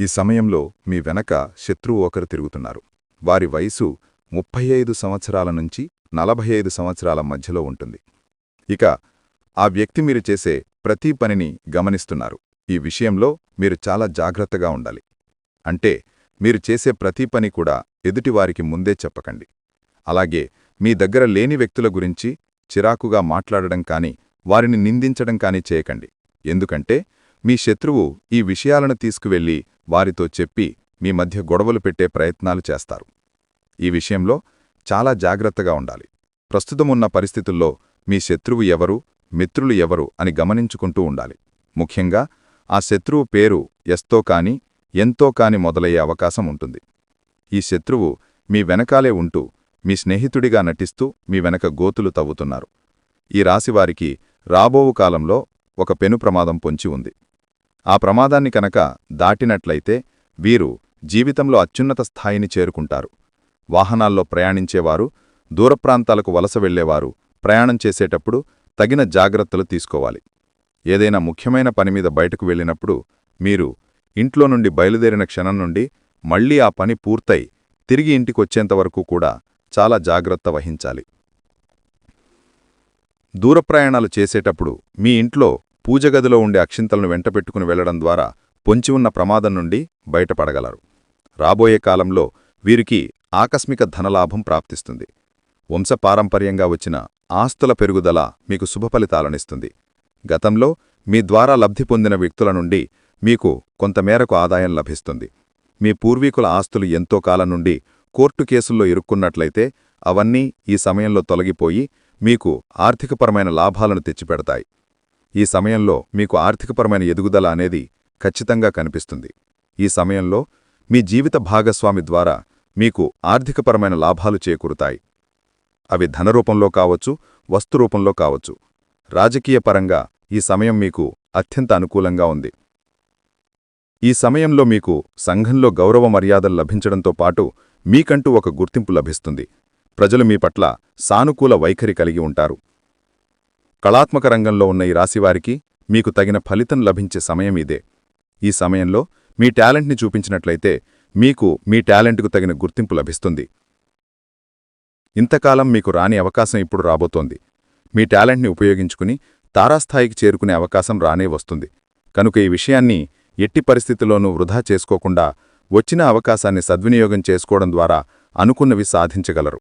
ఈ సమయంలో మీ వెనక శత్రువు ఒకరు తిరుగుతున్నారు. వారి వయసు ముప్పై ఐదు సంవత్సరాల నుంచి నలభై ఐదు సంవత్సరాల మధ్యలో ఉంటుంది. ఇక ఆ వ్యక్తి మీరు చేసే ప్రతి పనిని గమనిస్తున్నారు. ఈ విషయంలో మీరు చాలా జాగ్రత్తగా ఉండాలి. అంటే మీరు చేసే ప్రతి పని కూడా ఎదుటివారికి ముందే చెప్పకండి. అలాగే మీ దగ్గర లేని వ్యక్తుల గురించి చిరాకుగా మాట్లాడడం కానీ వారిని నిందించడం కానీ చేయకండి. ఎందుకంటే మీ శత్రువు ఈ విషయాలను తీసుకువెళ్ళి వారితో చెప్పి మీ మధ్య గొడవలు పెట్టే ప్రయత్నాలు చేస్తారు. ఈ విషయంలో చాలా జాగ్రత్తగా ఉండాలి. ప్రస్తుతమున్న పరిస్థితుల్లో మీ శత్రువు ఎవరు మిత్రులు ఎవరు అని గమనించుకుంటూ ఉండాలి. ముఖ్యంగా ఆ శత్రువు పేరు ఎస్తో కాని ఎంతో కాని మొదలయ్యే అవకాశం ఉంటుంది. ఈ శత్రువు మీ వెనకాలే ఉంటూ మీ స్నేహితుడిగా నటిస్తూ మీ వెనక గోతులు తవ్వుతున్నారు. ఈ రాశివారికి రాబోవు కాలంలో ఒక పెను ప్రమాదం పొంచి ఉంది. ఆ ప్రమాదాన్ని కనుక దాటినట్లయితే వీరు జీవితంలో అత్యున్నత స్థాయిని చేరుకుంటారు. వాహనాల్లో ప్రయాణించేవారు దూరప్రాంతాలకు వలస వెళ్ళేవారు ప్రయాణం చేసేటప్పుడు తగిన జాగ్రత్తలు తీసుకోవాలి. ఏదైనా ముఖ్యమైన పనిమీద బయటకు వెళ్ళినప్పుడు మీరు ఇంట్లో నుండి బయలుదేరిన క్షణం నుండి మళ్ళీ ఆ పని పూర్తయి తిరిగి ఇంటికొచ్చేంతవరకు కూడా చాలా జాగ్రత్త వహించాలి. దూరప్రయాణాలు చేసేటప్పుడు మీ ఇంట్లో పూజగదిలో ఉండే అక్షింతలను వెంటపెట్టుకుని వెళ్ళడం ద్వారా పొంచి ఉన్న ప్రమాదం నుండి బయటపడగలరు. రాబోయే కాలంలో వీరికి ఆకస్మిక ధనలాభం ప్రాప్తిస్తుంది. వంశపారంపర్యంగా వచ్చిన ఆస్తుల పెరుగుదల మీకు శుభఫలితాలనిస్తుంది గతంలో మీ ద్వారా లబ్ధి పొందిన వ్యక్తుల నుండి మీకు కొంతమేరకు ఆదాయం లభిస్తుంది. మీ పూర్వీకుల ఆస్తులు ఎంతో కాలం నుండి కోర్టు కేసుల్లో ఇరుక్కున్నట్లయితే అవన్నీ ఈ సమయంలో తొలగిపోయి మీకు ఆర్థికపరమైన లాభాలను తెచ్చిపెడతాయి. ఈ సమయంలో మీకు ఆర్థికపరమైన ఎదుగుదల అనేది ఖచ్చితంగా కనిపిస్తుంది. ఈ సమయంలో మీ జీవిత భాగస్వామి ద్వారా మీకు ఆర్థికపరమైన లాభాలు చేకూరుతాయి. అవి ధనరూపంలో కావచ్చు వస్తురూపంలో కావచ్చు. రాజకీయపరంగా ఈ సమయం మీకు అత్యంత అనుకూలంగా ఉంది. ఈ సమయంలో మీకు సంఘంలో గౌరవ మర్యాదలు లభించడంతో పాటు మీకంటూ ఒక గుర్తింపు లభిస్తుంది. ప్రజలు మీ పట్ల సానుకూల వైఖరి కలిగి ఉంటారు. కళాత్మక రంగంలో ఉన్న ఈ రాశివారికి మీకు తగిన ఫలితం లభించే సమయం ఇదే. ఈ సమయంలో మీ టాలెంట్ని చూపించినట్లయితే మీకు మీ టాలెంట్కు తగిన గుర్తింపు లభిస్తుంది. ఇంతకాలం మీకు రాని అవకాశం ఇప్పుడు రాబోతోంది. మీ టాలెంట్ని ఉపయోగించుకుని తారాస్థాయికి చేరుకునే అవకాశం రానే వస్తుంది. కనుక ఈ విషయాన్ని ఎట్టి పరిస్థితిలోనూ వృధా చేసుకోకుండా వచ్చిన అవకాశాన్ని సద్వినియోగం చేసుకోవడం ద్వారా అనుకున్నవి సాధించగలరు.